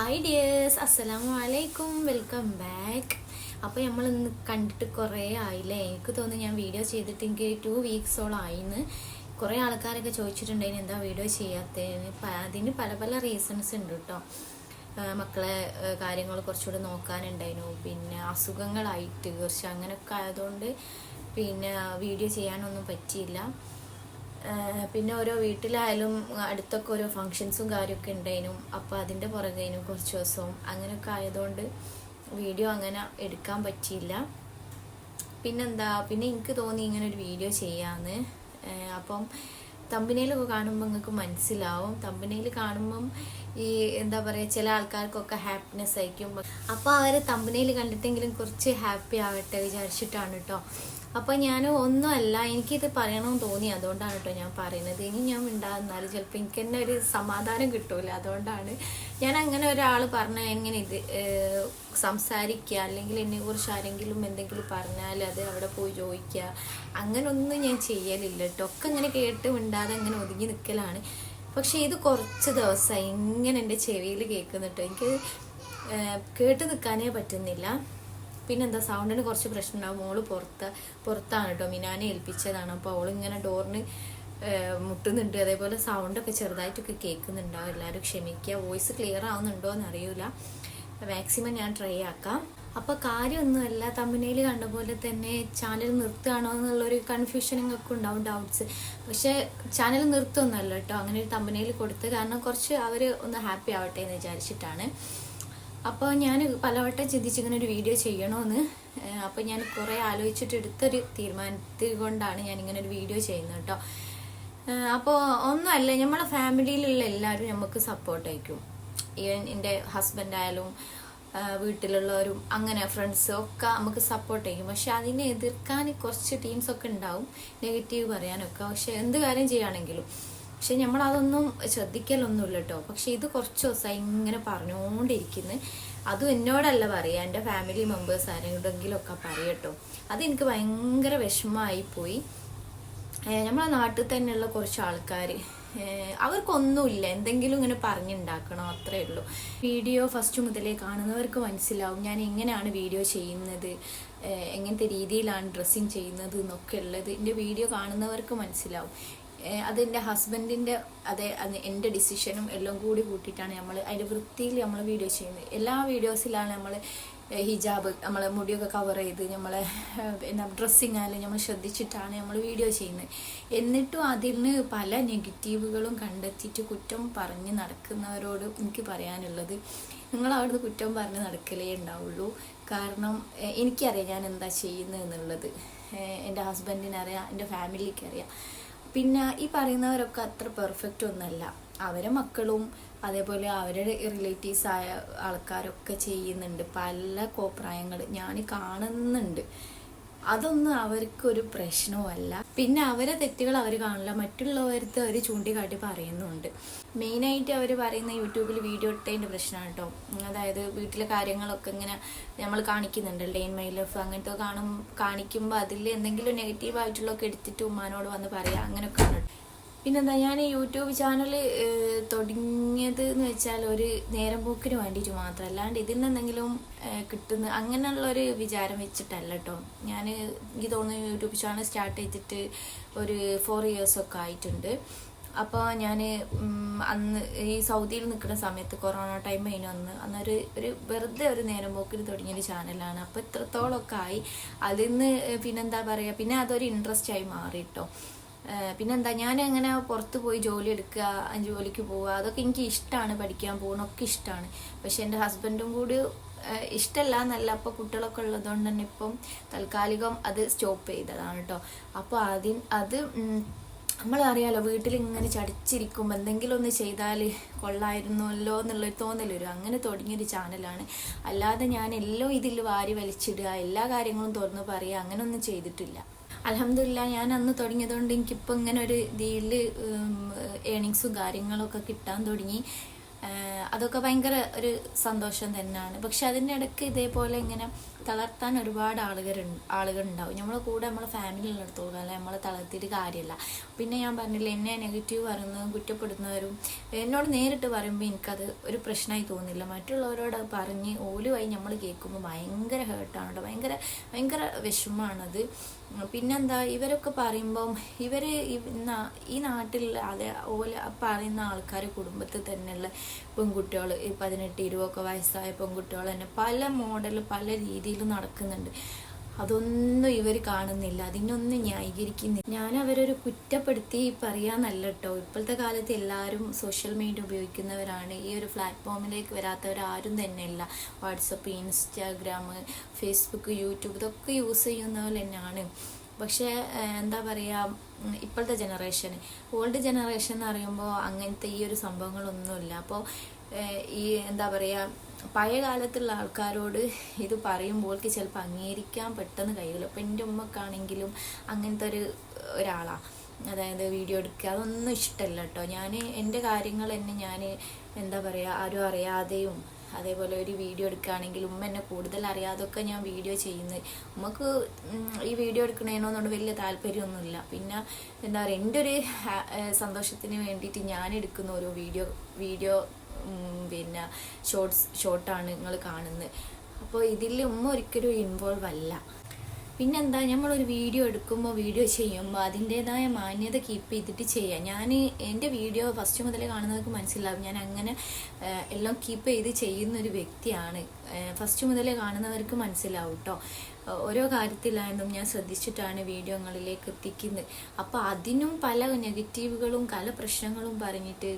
Hi dears അസ്സലാമു അലൈക്കും welcome back അപ്പോൾ നമ്മൾ ഇന്ന് കണ്ടിട്ട് കുറേ ആയില്ലേ? എനിക്ക് തോന്നുന്നു ഞാൻ വീഡിയോ ചെയ്തിട്ട് ടു വീക്സോളം ആയിന്ന്. കുറേ ആൾക്കാരൊക്കെ ചോദിച്ചിട്ടുണ്ടായിരുന്നു എന്താ വീഡിയോ ചെയ്യാത്തതിന് അതിന് പല പല റീസൺസ് ഉണ്ട് കേട്ടോ മക്കളെ കാര്യങ്ങൾ കുറച്ചുകൂടെ നോക്കാനുണ്ടായിരുന്നു പിന്നെ അസുഖങ്ങളായിട്ട് കുറച്ച് അങ്ങനെയൊക്കെ ആയതുകൊണ്ട് പിന്നെ വീഡിയോ ചെയ്യാനൊന്നും പറ്റിയില്ല. പിന്നെ ഓരോ വീട്ടിലായാലും അടുത്തൊക്കെ ഓരോ ഫങ്ഷൻസും കാര്യമൊക്കെ ഉണ്ടായിരുന്നു അപ്പോൾ അതിന്റെ പുറകേനും കുറച്ച് ദിവസവും അങ്ങനെയൊക്കെ ആയതുകൊണ്ട് വീഡിയോ അങ്ങനെ എടുക്കാൻ പറ്റിയില്ല. പിന്നെന്താ പിന്നെ എനിക്ക് തോന്നി ഇങ്ങനെ ഒരു വീഡിയോ ചെയ്യാന്ന്. അപ്പം തമ്പനയിലൊക്കെ കാണുമ്പോൾ നിങ്ങൾക്ക് മനസ്സിലാവും. തമ്പനയിൽ കാണുമ്പം ഈ എന്താ പറയുക ചില ആൾക്കാർക്കൊക്കെ ഹാപ്പിനെസ് ആയിരിക്കും. അപ്പോൾ അവർ തമ്പനയിൽ കണ്ടിട്ടെങ്കിലും കുറച്ച് ഹാപ്പി ആവട്ടെ വിചാരിച്ചിട്ടാണ് കേട്ടോ അപ്പോൾ ഞാൻ ഒന്നുമല്ല എനിക്കിത് പറയണമെന്ന് തോന്നി. അതുകൊണ്ടാണ് കേട്ടോ ഞാൻ പറയുന്നത്. ഇനി ഞാൻ ഉണ്ടാകുന്നാൽ ചിലപ്പോൾ എനിക്ക് തന്നെ ഒരു സമാധാനം കിട്ടൂല. അതുകൊണ്ടാണ് ഞാൻ അങ്ങനെ ഒരാൾ പറഞ്ഞ എങ്ങനെ ഇത് സംസാരിക്കുക അല്ലെങ്കിൽ എന്നെ കുറിച്ച് ആരെങ്കിലും എന്തെങ്കിലും പറഞ്ഞാൽ അത് അവിടെ പോയി ചോദിക്കുക അങ്ങനെ ഒന്നും ഞാൻ ചെയ്യലില്ല കേട്ടോ ഒക്കെ ഇങ്ങനെ കേട്ട് മിണ്ടാതെ അങ്ങനെ ഒതുങ്ങി നിൽക്കലാണ് പക്ഷെ ഇത് കുറച്ച് ദിവസമായി ഇങ്ങനെ എന്റെ ചെവിയിൽ കേൾക്കുന്നുട്ടോ എനിക്ക് കേട്ട് നിൽക്കാനേ പറ്റുന്നില്ല. പിന്നെന്താ സൗണ്ടിന് കുറച്ച് പ്രശ്നം ഉണ്ടാവും മോൾ പുറത്ത് പുറത്താണ് കേട്ടോ. മിനാനെ ഏൽപ്പിച്ചതാണ്. അപ്പോൾ അവൾ ഇങ്ങനെ ഡോറിന് മുട്ടുന്നുണ്ട്. അതേപോലെ സൗണ്ടൊക്കെ ചെറുതായിട്ടൊക്കെ കേൾക്കുന്നുണ്ടാവും. എല്ലാവരും ക്ഷമിക്കുക. വോയിസ് ക്ലിയർ ആവുന്നുണ്ടോ എന്ന് അറിയില്ല മാക്സിമം ഞാൻ ട്രൈ ആക്കാം. അപ്പോൾ കാര്യമൊന്നുമല്ല. തമ്പനയിൽ കണ്ട പോലെ തന്നെ ചാനൽ നിർത്തുകയാണോ എന്നുള്ളൊരു കൺഫ്യൂഷൻ നിങ്ങൾക്ക് ഉണ്ടാവും ഡൗട്ട്സ് പക്ഷേ ചാനൽ നിർത്തുമൊന്നുമല്ല കേട്ടോ. അങ്ങനെ ഒരു തമ്പനയിൽ കൊടുത്ത്. കാരണം കുറച്ച് അവർ ഒന്ന് ഹാപ്പി ആവട്ടെ എന്ന് വിചാരിച്ചിട്ടാണ്. അപ്പോൾ ഞാൻ പലവട്ടം ചിന്തിച്ചിങ്ങനെ ഒരു വീഡിയോ ചെയ്യണമെന്ന് അപ്പോൾ ഞാൻ കുറേ ആലോചിച്ചിട്ട് എടുത്തൊരു തീരുമാനത്തിൽ കൊണ്ടാണ് ഞാൻ ഇങ്ങനെ ഒരു വീഡിയോ ചെയ്യുന്നത് കേട്ടോ. അപ്പോൾ ഒന്നുമല്ല നമ്മളെ ഫാമിലിയിലുള്ള എല്ലാവരും നമുക്ക് സപ്പോർട്ട് അയക്കും ഈവൻ എന്റെ ഹസ്ബൻഡായാലും വീട്ടിലുള്ളവരും അങ്ങനെ ഫ്രണ്ട്സും ഒക്കെ നമുക്ക് സപ്പോർട്ട് ചെയ്യും. പക്ഷെ അതിനെ എതിർക്കാൻ കുറച്ച് ടീംസ് ഒക്കെ ഉണ്ടാവും നെഗറ്റീവ് പറയാനൊക്കെ. പക്ഷെ എന്ത് കാര്യം ചെയ്യുകയാണെങ്കിലും പക്ഷെ നമ്മൾ അതൊന്നും ശ്രദ്ധിക്കലൊന്നുമില്ല കേട്ടോ പക്ഷെ ഇത് കുറച്ച് ദിവസമായി ഇങ്ങനെ പറഞ്ഞുകൊണ്ടിരിക്കുന്നു. അതും എന്നോടല്ല പറയുക എന്റെ ഫാമിലി മെമ്പേഴ്സ് ആരെങ്കിലും ഒക്കെ പറയട്ടോ. അത് എനിക്ക് ഭയങ്കര വിഷമമായി പോയി. നമ്മളെ നാട്ടിൽ തന്നെയുള്ള കുറച്ച് ആൾക്കാർ അവർക്കൊന്നുമില്ല. എന്തെങ്കിലും ഇങ്ങനെ പറഞ്ഞുണ്ടാക്കണം അത്രേ ഉള്ളൂ. വീഡിയോ ഫസ്റ്റ് മുതലേ കാണുന്നവർക്ക് മനസ്സിലാവും ഞാൻ എങ്ങനെയാണ് വീഡിയോ ചെയ്യുന്നത് എങ്ങനത്തെ രീതിയിലാണ് ഡ്രസ്സിങ് ചെയ്യുന്നത് എന്നൊക്കെ ഉള്ളത്. എന്റെ വീഡിയോ കാണുന്നവർക്ക് മനസ്സിലാവും. അതെന്റെ ഹസ്ബൻഡിന്റെ അതെ അത് എന്റെ ഡിസിഷനും എല്ലാം കൂടി കൂട്ടിയിട്ടാണ് നമ്മൾ അതിന്റെ വൃത്തിയിൽ നമ്മൾ വീഡിയോ ചെയ്യുന്നത്. എല്ലാ വീഡിയോസിലാണ് നമ്മൾ ഹിജാബ് നമ്മൾ മുടിയൊക്കെ കവർ ചെയ്ത് നമ്മൾ എന്താ ഡ്രസ്സിങ് ആയാലും നമ്മൾ ശ്രദ്ധിച്ചിട്ടാണ് നമ്മൾ വീഡിയോ ചെയ്യുന്നത്. എന്നിട്ടും അതിൽ നിന്ന് പല നെഗറ്റീവുകളും കണ്ടെത്തിയിട്ട് കുറ്റം പറഞ്ഞ് നടക്കുന്നവരോട് എനിക്ക് പറയാനുള്ളത് നിങ്ങൾ അവിടുന്ന് കുറ്റം പറഞ്ഞ് നടക്കലേ ഉണ്ടാവുള്ളൂ. കാരണം എനിക്കറിയാം ഞാൻ എന്താ ചെയ്യുന്നത് എന്നുള്ളത് എന്റെ ഹസ്ബൻഡിനറിയാം എന്റെ ഫാമിലിക്ക് അറിയാം പിന്നെ ഈ പറയുന്നവരൊക്കെ അത്ര പെർഫെക്റ്റ് ഒന്നല്ല. അവരെ മക്കളും അതേപോലെ അവരുടെ റിലേറ്റീവ്സ് ആയ ആൾക്കാരൊക്കെ ചെയ്യുന്നുണ്ട്. പല കോപ്രായങ്ങൾ ഞാൻ കാണുന്നുണ്ട്. അതൊന്നും അവർക്കൊരു പ്രശ്നവുമല്ല. പിന്നെ അവരെ തെറ്റുകൾ അവർ കാണില്ല മറ്റുള്ളവർക്ക് അവർ ചൂണ്ടിക്കാട്ടി പറയുന്നുണ്ട്. മെയിനായിട്ട് അവർ പറയുന്ന യൂട്യൂബിൽ വീഡിയോ ഇട്ടതിന്റെ പ്രശ്നമാണ് കേട്ടോ അതായത് വീട്ടിലെ കാര്യങ്ങളൊക്കെ ഇങ്ങനെ നമ്മൾ കാണിക്കുന്നുണ്ട്. ഡെയിൻ മൈ ലൈഫ് അങ്ങനത്തെ കാണും കാണിക്കുമ്പോൾ അതിൽ എന്തെങ്കിലും നെഗറ്റീവ് ആയിട്ടുള്ളതൊക്കെ എടുത്തിട്ട് ഉമ്മാനോട് വന്ന് പറയാം. അങ്ങനെയൊക്കെയാണ് പിന്നെന്താ ഞാൻ യൂട്യൂബ് ചാനൽ തുടങ്ങിയത് എന്ന് വെച്ചാൽ ഒരു നേരം പോക്കിന് വേണ്ടിയിട്ട് മാത്രം. അല്ലാണ്ട് ഇതിൽ നിന്നെന്തെങ്കിലും കിട്ടുന്ന അങ്ങനെയുള്ള ഒരു വിചാരം വെച്ചിട്ടല്ല കേട്ടോ ഞാൻ എനിക്ക് തോന്നുന്നു യൂട്യൂബ് ചാനൽ സ്റ്റാർട്ട് ചെയ്തിട്ട് ഒരു ഫോർ ഇയേഴ്സൊക്കെ ആയിട്ടുണ്ട്. അപ്പോൾ ഞാൻ അന്ന് ഈ സൗദിയിൽ നിൽക്കുന്ന സമയത്ത് കൊറോണ ടൈം അതിന് അന്ന് അന്നൊരു ഒരു വെറുതെ ഒരു നേരം പോക്കിൽ തുടങ്ങിയൊരു ചാനലാണ്. അപ്പോൾ ഇത്രത്തോളമൊക്കെ ആയി. അതിൽ നിന്ന് പിന്നെന്താ പറയുക പിന്നെ അതൊരു ഇൻട്രസ്റ്റ് ആയി മാറി കേട്ടോ പിന്നെന്താ ഞാൻ അങ്ങനെ പുറത്ത് പോയി ജോലി എടുക്കുക ജോലിക്ക് പോവുക അതൊക്കെ എനിക്ക് ഇഷ്ടമാണ് പഠിക്കാൻ പോകണമൊക്കെ ഇഷ്ടമാണ് പക്ഷെ എന്റെ ഹസ്ബൻഡും കൂടി ഇഷ്ടമല്ല എന്നല്ല. അപ്പോൾ കുട്ടികളൊക്കെ ഉള്ളതുകൊണ്ട് തന്നെ ഇപ്പം താൽക്കാലികം അത് സ്റ്റോപ്പ് ചെയ്തതാണ് കേട്ടോ. അപ്പോൾ ആദ്യം അത് നമ്മൾ നമ്മളറിയാലോ വീട്ടിൽ ഇങ്ങനെ ചടിച്ചിരിക്കുമ്പോൾ എന്തെങ്കിലും ഒന്ന് ചെയ്താൽ കൊള്ളായിരുന്നല്ലോ എന്നുള്ളൊരു തോന്നൽ വരും അങ്ങനെ തുടങ്ങിയൊരു ചാനലാണ്. അല്ലാതെ ഞാൻ എല്ലാം ഇതിൽ വാരി വലിച്ചിടുക എല്ലാ കാര്യങ്ങളും തുറന്ന് പറയുക അങ്ങനെയൊന്നും ചെയ്തിട്ടില്ല. അലഹമില്ല ഞാൻ അന്ന് തുടങ്ങിയതുകൊണ്ട് എനിക്കിപ്പോൾ ഇങ്ങനെ ഒരു ഇതിൽ ഏണിങ്സും കാര്യങ്ങളൊക്കെ കിട്ടാൻ തുടങ്ങി. അതൊക്കെ ഭയങ്കര ഒരു സന്തോഷം തന്നെയാണ്. പക്ഷെ അതിന്റെ ഇടയ്ക്ക് ഇതേപോലെ ഇങ്ങനെ തളർത്താൻ ഒരുപാട് ആളുകൾ ആളുകളുണ്ടാവും. നമ്മളെ കൂടെ നമ്മളെ ഫാമിലി ഉള്ളിടത്തോളം അല്ലെ നമ്മളെ തളർത്തിയിട്ട് കാര്യമില്ല പിന്നെ ഞാൻ പറഞ്ഞില്ല എന്നെ നെഗറ്റീവ് പറയുന്നതും കുറ്റപ്പെടുന്നവരും എന്നോട് നേരിട്ട് പറയുമ്പോൾ എനിക്കത് ഒരു പ്രശ്നമായി തോന്നില്ല. മറ്റുള്ളവരോട് പറഞ്ഞ് ഓലുമായി നമ്മൾ കേൾക്കുമ്പോൾ ഭയങ്കര ഹേർട്ടാണ് ഭയങ്കര ഭയങ്കര വിഷമമാണത്. പിന്നെന്താ ഇവരൊക്കെ പറയുമ്പം ഇവർ ഈ നാട്ടിൽ അതെ ഓല പറയുന്ന ആൾക്കാർ കുടുംബത്തിൽ തന്നെയുള്ള പെൺകുട്ടികൾ ഈ പതിനെട്ട് ഇരുപതൊക്കെ വയസ്സായ പെൺകുട്ടികൾ തന്നെ പല മോഡൽ പല രീതിയിൽ നടക്കുന്നുണ്ട്. അതൊന്നും ഇവർ കാണുന്നില്ല. അതിനൊന്നും ന്യായീകരിക്കുന്നില്ല. ഞാൻ അവരൊരു കുറ്റപ്പെടുത്തി പറയാന്നല്ല കേട്ടോ ഇപ്പോഴത്തെ കാലത്ത് എല്ലാവരും സോഷ്യൽ മീഡിയ ഉപയോഗിക്കുന്നവരാണ്. ഈ ഒരു പ്ലാറ്റ്ഫോമിലേക്ക് വരാത്തവരാരും തന്നെയല്ല. വാട്സപ്പ് ഇൻസ്റ്റാഗ്രാം ഫേസ്ബുക്ക് യൂട്യൂബ് ഇതൊക്കെ യൂസ് ചെയ്യുന്നവർ തന്നെയാണ്. പക്ഷേ എന്താ പറയുക ഇപ്പോഴത്തെ ജനറേഷൻ ഓൾഡ് ജനറേഷൻ എന്ന് പറയുമ്പോൾ അങ്ങനത്തെ ഈ ഒരു സംഭവങ്ങളൊന്നുമില്ല. അപ്പോൾ ഈ എന്താ പറയുക പഴയ കാലത്തുള്ള ആൾക്കാരോട് ഇത് പറയുമ്പോൾ ചിലപ്പോൾ അംഗീകരിക്കാൻ പെട്ടെന്ന് കഴിയില്ല ഇപ്പം എന്റെ ഉമ്മക്കാണെങ്കിലും അങ്ങനത്തെ ഒരു ഒരാളാണ് അതായത് വീഡിയോ എടുക്കുക. അതൊന്നും ഇഷ്ടമല്ല കേട്ടോ. ഞാൻ എന്റെ കാര്യങ്ങൾ തന്നെ ഞാൻ എന്താ പറയുക ആരും അറിയാതെയും അതേപോലെ ഒരു വീഡിയോ എടുക്കുകയാണെങ്കിൽ ഉമ്മ എന്നെ കൂടുതൽ അറിയാതൊക്കെ ഞാൻ വീഡിയോ ചെയ്യുന്നത്. ഉമ്മക്ക് ഈ വീഡിയോ എടുക്കണേനോന്നുകൊണ്ട് വലിയ താല്പര്യമൊന്നുമില്ല. പിന്നെ എന്താ പറയുക എന്റെ ഒരു സന്തോഷത്തിന് വേണ്ടിയിട്ട് ഞാൻ എടുക്കുന്ന ഓരോ വീഡിയോ വീഡിയോ പിന്നെ ഷോർട്സ് ഷോർട്ടാണ് നിങ്ങൾ കാണുന്നത്. അപ്പോൾ ഇതിൽ ഉമ്മ ഒരിക്കലും ഇൻവോൾവ് അല്ല. പിന്നെന്താ നമ്മളൊരു വീഡിയോ എടുക്കുമ്പോൾ വീഡിയോ ചെയ്യുമ്പോൾ അതിന്റെതായ മാന്യത കീപ്പ് ചെയ്തിട്ട് ചെയ്യാം. ഞാൻ എന്റെ വീഡിയോ ഫസ്റ്റ് മുതലേ കാണുന്നവർക്ക് മനസ്സിലാവും. ഞാൻ അങ്ങനെ എല്ലാം കീപ്പ് ചെയ്ത് ചെയ്യുന്ന ഒരു വ്യക്തിയാണ് ഫസ്റ്റ് മുതലേ കാണുന്നവർക്ക് മനസ്സിലാവും കേട്ടോ ഓരോ കാര്യത്തിലായാലും ഞാൻ ശ്രദ്ധിച്ചിട്ടാണ് വീഡിയോകളിലേക്ക് എത്തിക്കുന്നത്. അപ്പോൾ അതിനും പല നെഗറ്റീവുകളും പല പ്രശ്നങ്ങളും പറഞ്ഞിട്ട്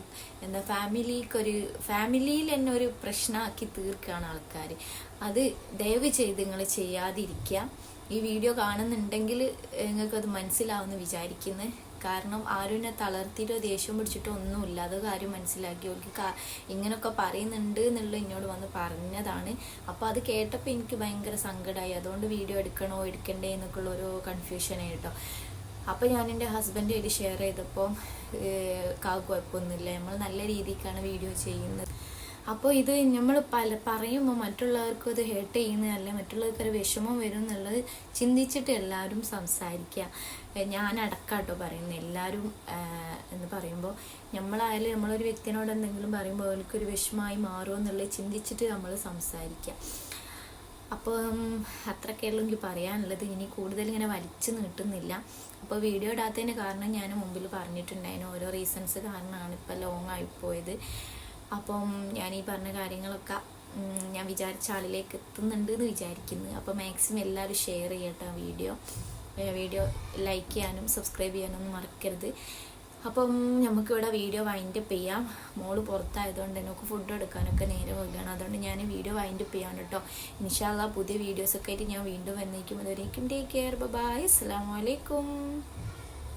എന്താ ഫാമിലിക്കൊരു ഫാമിലിയിൽ തന്നെ ഒരു പ്രശ്നമാക്കി തീർക്കുകയാണ് ആൾക്കാർ അത് ദയവ് ചെയ്ത് നിങ്ങൾ ചെയ്യാതിരിക്കുക ഈ വീഡിയോ കാണുന്നുണ്ടെങ്കിൽ നിങ്ങൾക്കത് മനസ്സിലാവുമെന്ന് വിചാരിക്കുന്നു. കാരണം ആരും എന്നെ തളർത്തിയിട്ടോ ദേഷ്യം പിടിച്ചിട്ടോ ഒന്നുമില്ല. അത് കാര്യം മനസ്സിലാക്കി. അവർക്ക് കാ- ഇങ്ങനൊക്കെ പറയുന്നുണ്ട് എന്നുള്ള എന്നോട് വന്ന് പറഞ്ഞതാണ്. അപ്പോൾ അത് കേട്ടപ്പോൾ എനിക്ക് ഭയങ്കര സങ്കടമായി. അതുകൊണ്ട് വീഡിയോ എടുക്കണോ എടുക്കണ്ടേ എന്നൊക്കെയുള്ള ഒരു കൺഫ്യൂഷനായി കേട്ടോ. അപ്പോൾ ഞാൻ എന്റെ ഹസ്ബൻഡ് ആയിട്ട് ഷെയർ ചെയ്തപ്പോൾ കാ കുഴപ്പമൊന്നുമില്ല. നമ്മൾ നല്ല രീതിക്കാണ് വീഡിയോ ചെയ്യുന്നത്. അപ്പോൾ ഇത് നമ്മൾ പല പറയുമ്പോൾ മറ്റുള്ളവർക്കും അത് ഹേർട്ട് ചെയ്യുന്നതല്ല മറ്റുള്ളവർക്ക് ഒരു വിഷമം വരും എന്നുള്ളത് ചിന്തിച്ചിട്ട് എല്ലാവരും സംസാരിക്കുക ഞാൻ അടക്കാട്ടോ പറയുന്നത് എല്ലാവരും എന്ന് പറയുമ്പോൾ നമ്മളായാലും നമ്മളൊരു വ്യക്തിനോട് എന്തെങ്കിലും പറയുമ്പോൾ അവർക്കൊരു വിഷമമായി മാറുമോ എന്നുള്ളത് ചിന്തിച്ചിട്ട് നമ്മൾ സംസാരിക്കുക അപ്പം അത്രയൊക്കെയുള്ളൂ എനിക്ക് പറയാനുള്ളത്. ഇനി കൂടുതൽ ഇങ്ങനെ വലിച്ചു നീട്ടുന്നില്ല. അപ്പോൾ വീഡിയോ ഇടാത്തതിന് കാരണം ഞാൻ മുമ്പിൽ പറഞ്ഞിട്ടുണ്ടായിരുന്നു. ഓരോ റീസൺസ് കാരണമാണ് ഇപ്പോൾ ലോങ് ആയിപ്പോയത് അപ്പം ഞാൻ ഈ പറഞ്ഞ കാര്യങ്ങളൊക്കെ ഞാൻ വിചാരിച്ച ആളിലേക്ക് എത്തുന്നുണ്ട് എന്ന് വിചാരിക്കുന്നു. അപ്പോൾ മാക്സിമം എല്ലാവരും ഷെയർ ചെയ്യട്ടെ വീഡിയോ. വീഡിയോ ലൈക്ക് ചെയ്യാനും സബ്സ്ക്രൈബ് ചെയ്യാനൊന്നും മറക്കരുത്. അപ്പം നമുക്കിവിടെ വീഡിയോ വൈൻഡപ്പ് ചെയ്യാം. മോൾ പുറത്തായതുകൊണ്ട് നമുക്ക് ഫുഡ് എടുക്കാനൊക്കെ നേരെ വരികയാണ് അതുകൊണ്ട് ഞാൻ വീഡിയോ വൈൻഡപ്പ് ചെയ്യാൻ കേട്ടോ. ഇൻഷാല്ല പുതിയ വീഡിയോസൊക്കെ ആയിട്ട് ഞാൻ വീണ്ടും വന്നേക്കും. അതുവരേക്കും ടേക്ക് കെയർ ബൈ അസ്സാം വലൈക്കും